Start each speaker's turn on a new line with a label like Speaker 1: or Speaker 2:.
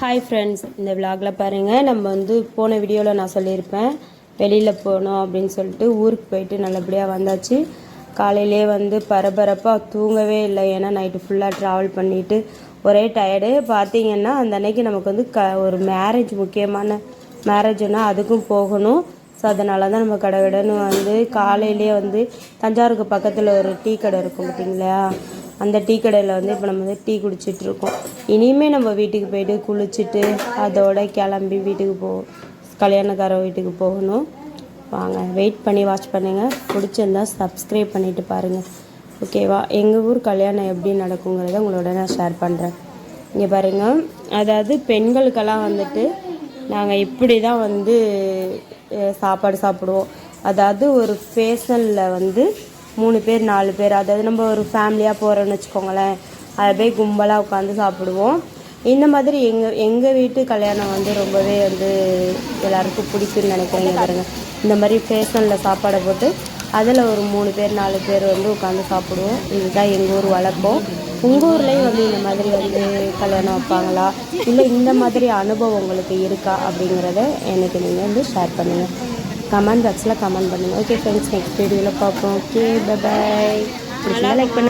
Speaker 1: Hi friends இந்த விலாகில் பாருங்கள் நம்ம வந்து போன வீடியோவில் நான் சொல்லியிருப்பேன். வெளியில் போனோம் அப்படின்னு சொல்லிட்டு ஊருக்கு போயிட்டு நல்லபடியாக வந்தாச்சு. காலையிலே வந்து பரபரப்பாக தூங்கவே இல்லை. ஏன்னா நைட்டு ஃபுல்லாக ட்ராவல் பண்ணிவிட்டு ஒரே டயர்டு பார்த்தீங்கன்னா அந்த அன்னைக்கு நமக்கு வந்து க ஒரு மேரேஜ் முக்கியமான மேரேஜ்னா அதுக்கும் போகணும். ஸோ அதனால தான் நம்ம கடகடன்னு வந்து காலையிலே வந்து தஞ்சாவூருக்கு பக்கத்தில் ஒரு டீ கடை இருக்கும் பார்த்தீங்களா? அந்த டீ கடையில் வந்து இப்போ நம்ம வந்து டீ குடிச்சிட்டு இருக்கோம். இனிமேல் நம்ம வீட்டுக்கு போயிட்டு குளிச்சுட்டு அதோட கிளம்பி வீட்டுக்கு போ கல்யாணக்கார வீட்டுக்கு போகணும். வாங்க வெயிட் பண்ணி வாட்ச் பண்ணுங்கள் பிடிச்சிருந்தா சப்ஸ்கிரைப் பண்ணிவிட்டு பாருங்கள் ஓகேவா எங்கள் ஊர் கல்யாணம் எப்படி நடக்குங்கிறத உங்களோட நான் ஷேர் பண்ணுறேன் இங்கே பாருங்கள் அதாவது பெண்களுக்கெல்லாம் வந்துட்டு நாங்கள் இப்படி தான் வந்து சாப்பாடு சாப்பிடுவோம். அதாவது ஒரு ஃபேஷனில் வந்து மூணு பேர் நாலு பேர். அதாவது நம்ம ஒரு ஃபேமிலியாக போகிறோன்னு வச்சுக்கோங்களேன். அதை போய் கும்பலாக உட்காந்து சாப்பிடுவோம். இந்த மாதிரி எங்கள் எங்கள் வீட்டு கல்யாணம் வந்து ரொம்பவே வந்து எல்லாருக்கும் பிடிக்கும்னு நினைக்கிறேன் பாருங்க. இந்த மாதிரி ஃபேஷனில் சாப்பாடை போட்டு அதில் ஒரு மூணு பேர் நாலு பேர் வந்து உட்காந்து சாப்பிடுவோம். இதுதான் எங்கள் ஊர் வழக்கம். உங்கள் ஊர்லேயும் வந்து இந்த மாதிரி வந்து கல்யாணம் வைப்பாங்களா? இல்லை இந்த மாதிரி அனுபவம் உங்களுக்கு இருக்கா அப்படிங்கிறத எனக்கு நீங்கள் வந்து ஷேர் பண்ணுங்கள் கமெண்ட் பாக்ஸில் கமெண்ட் பண்ணுங்கள் ஓகே ஃப்ரெண்ட்ஸ் நெக்ஸ்ட் வீடியோவில் பார்ப்போம். ஓகே பாய் பிடிச்சா லைக் பண்ணி.